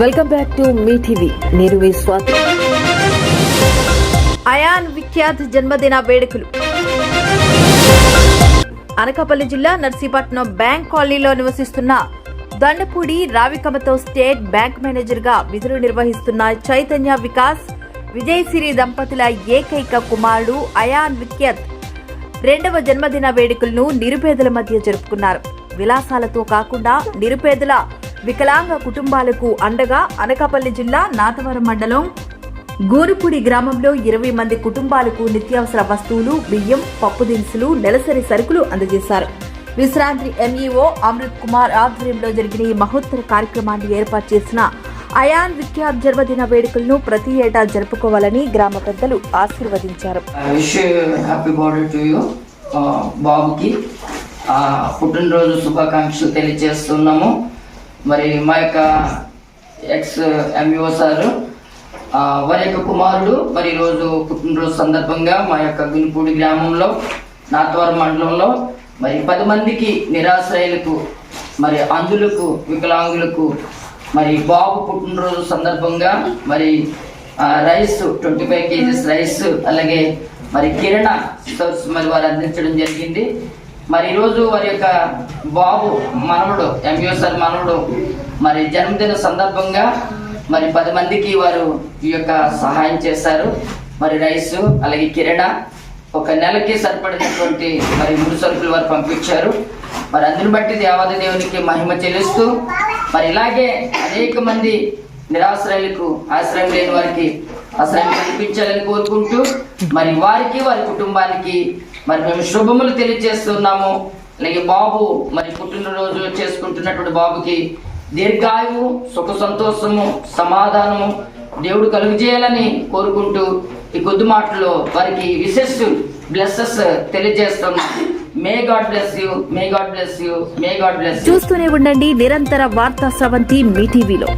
Welcome back to మీ TV. నేను మీ స్వాతి. అయాన్ విఖ్యాత్ జన్మదిన వేడుకలు. అనకాపల్లి జిల్లా నర్సీపట్నం బ్యాంక్ కాలనీలో నివసిస్తున్న దండపూడి రావికమతో స్టేట్ బ్యాంక్ మేనేజర్గా విధులు నిర్వహిస్తున్న చైతన్య వికాస్ విజయసిరి దంపతుల ఏకైక కుమారుడు అయాన్ విఖ్యాత్ రెండవ జన్మదిన వేడుకలను నిరుపేదల మధ్య జరుపుకున్నారు. విలాసాలతో కాకుండా నిరుపేదల వికలాంగ కుటుంబాలకు అండగా అనకాపల్లి జిల్లా నాతవరం మండలం గోరుపూడి గ్రామంలో ఇరవై మంది కుటుంబాలకు నిత్యావసర వస్తువులు బియ్యం పప్పు దినుసులు నెలసరి సరుకులు అందజేశారు. విశ్రాంతి ఎంఈఓ అమృత్ కుమార్ ఆధ్వర్యంలో జరిగిన ఈ మహోత్తర కార్యక్రమాన్ని ఏర్పాటు చేసిన అయాన్ విఖ్యాత్ జన్మదిన వేడుకలను ప్రతి ఏటా జరుపుకోవాలని గ్రామ పెద్దలు ఆశీర్వదించారు. బాబుకి పుట్టినరోజు శుభాకాంక్షలు తెలియజేస్తున్నాము. మరి మా యొక్క ఎక్స్ ఎంఈఓ సారు వారి యొక్క కుమారుడు మరి ఈరోజు పుట్టినరోజు సందర్భంగా మా యొక్క గునిపూడి గ్రామంలో నాతవరం మండలంలో మరి పది మందికి నిరాశ్రయులకు మరి అంధులకు వికలాంగులకు మరి బాబు పుట్టినరోజు సందర్భంగా మరి rice twenty five KGs rice అలాగే మరి కిరణ మరి వారు అందించడం జరిగింది. మరి ఈరోజు వారి యొక్క బాబు మనవడు ఎంఈఓ సార్ మనవడు మరి జన్మదిన సందర్భంగా మరి పది మందికి వారు ఈ యొక్క సహాయం చేశారు. మరి రైస్ అలాగే కిరణ ఒక నెలకి సరిపడినటువంటి మరి మూడు సరుకులు వారు పంపించారు. మరి అందుని బట్టి దేవాది దేవునికి మహిమ చెల్లిస్తూ మరి ఇలాగే అనేక మంది నిరాశ్రయులకు ఆశ్రయం లేని వారికి అసలు కనిపించాలని కోరుకుంటూ మరి వారికి వారి కుటుంబానికి మరి మేము శుభములు తెలియజేస్తున్నాము. అలాగే బాబు మరి పుట్టినరోజు చేసుకుంటున్నటువంటి బాబుకి దీర్ఘాయువు సుఖ సంతోషము సమాధానము దేవుడు కలుగజేయాలని కోరుకుంటూ ఈ కొద్ది మాటలో వారికి విశేష బ్లెస్సెస్ తెలియజేస్తున్నాం may God bless you may God bless you may God bless చూస్తూనే ఉండండి నిరంతర వార్తా స్రవంతి మీ టీవీలో.